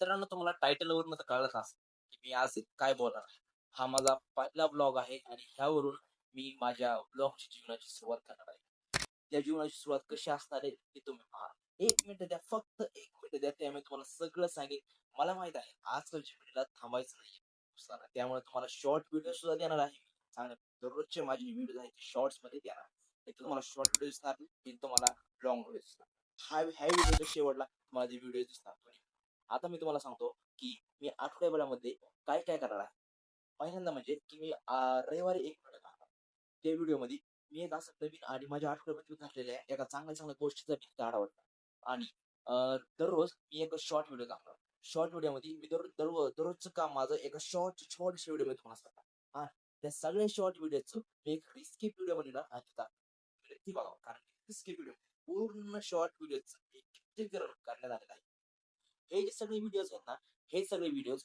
मित्रांनो तुम्हाला टायटल वरून तर कळलंच असेल की मी आज काय बोलणार आहे. हा माझा पहिला ब्लॉग आहे आणि ह्यावरून मी माझ्या ब्लॉगची जीवनाची सुरुवात करणार आहे. त्या जीवनाची सुरुवात कशी असणार आहे ते तुम्ही पहा. एक मिनिट द्या फक्त एक मिनिट द्या. त्यामुळे तुम्हाला सगळं सांगेन. मला माहीत आहे आजकालच्या पिढीला थांबायचं नाही त्यामुळे तुम्हाला शॉर्ट व्हिडिओ सुद्धा देणार आहे चांगले दररोजचे माझे व्हिडिओ आहेत शॉर्ट्समध्ये देणार. एक तुम्हाला शॉर्ट व्हिडिओ दिसणार नाही तुम्हाला लॉंग व्हिडिओ दिसणार. हा ह्या व्हिडिओच्या शेवटला तुम्हाला व्हिडिओ दिसणार. आता मी तुम्हाला सांगतो की मी आठवड्याभरामध्ये काय काय करणार आहे. पहिल्यांदा म्हणजे की मी रविवारी एक व्हिडिओ टाकणार त्या व्हिडिओमध्ये मी एक असं नवीन आणि माझ्या आठवड्यामध्ये घातलेल्या एका चांगल्या चांगल्या गोष्टीचा मी आढावा आणि दररोज मी एक शॉर्ट व्हिडिओ टाकणार शॉर्ट व्हिडिओमध्ये मी दररोज दररोज दररोजचं काम माझं एका शॉर्ट शॉर्ट व्हिडिओमध्ये तुम्हाला सांगणार. हा त्या सगळ्या शॉर्ट व्हिडिओचं मी एक रिस्किप व्हिडिओ बनवणार आणि ती बघा कारण रिस्किप व्हिडिओ पूर्ण शॉर्ट व्हिडिओचं एक चित्रीकरण करण्यात आलेलं आहे. हे जे सगळे व्हिडिओज आहेत ना हे सगळे व्हिडिओज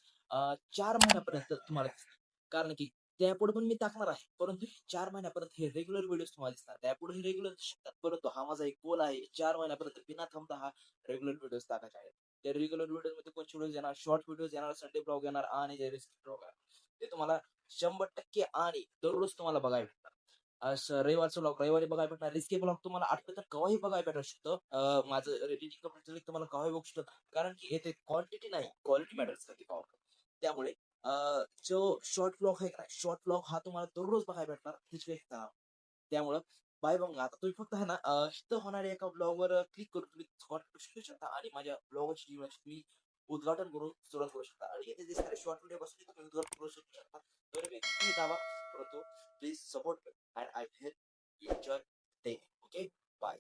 चार महिन्यापर्यंत तुम्हाला दिसतात. कारण की त्यापुढे पण मी टाकणार आहे. परंतु चार महिन्यापर्यंत हे रेग्युलर व्हिडिओ तुम्हाला दिसणार त्यापुढे हे रेग्युलर शकतात. परंतु हा माझा एक गोल आहे. चार महिन्यापर्यंत बिना थांबता हा रेग्युलर व्हिडिओ टाकायचा आहे. त्या रेग्युलर व्हिडिओमध्ये कोणते व्हिडिओ येणार? शॉर्ट व्हिडिओज येणार संडे ब्लॉग येणार आणि ब्लॉग येणार. ते तुम्हाला शंभर टक्के आणि दररोज तुम्हाला बघायला रविवारचं ब्लॉग रविवारी बघायला भेटणार. रिस्की ब्लॉग तुम्हाला आठवड्यात केव्हाही बघायला भेटू शकतं. माझं रेटिंग कंप्लीट तुम्हाला केव्हाही बघू शकतं. कारण की येथे क्वांटिटी नाही. क्वालिटी मॅटर्स करते पावर त्यामुळे अं, जो शॉर्ट ब्लॉग आहे का शॉर्ट ब्लॉग हा तुम्हाला दररोज बघायला भेटणार. त्याची काही त्यामुळं बाय बघा आता तुम्ही फक्त आहे ना इथं होणाऱ्या एका ब्लॉगवर क्लिक करून तुम्ही शकता आणि माझ्या ब्लॉगची जीवनाची तुम्ही उद्घाटन करून सुरुवात करू शकता. आणि येथे जे सारे शॉर्ट व्हिडिओ बसून तुम्ही उद्घाटन करू शकता. तर मी दावा परंतु please support and I will judge the day. Okay, bye.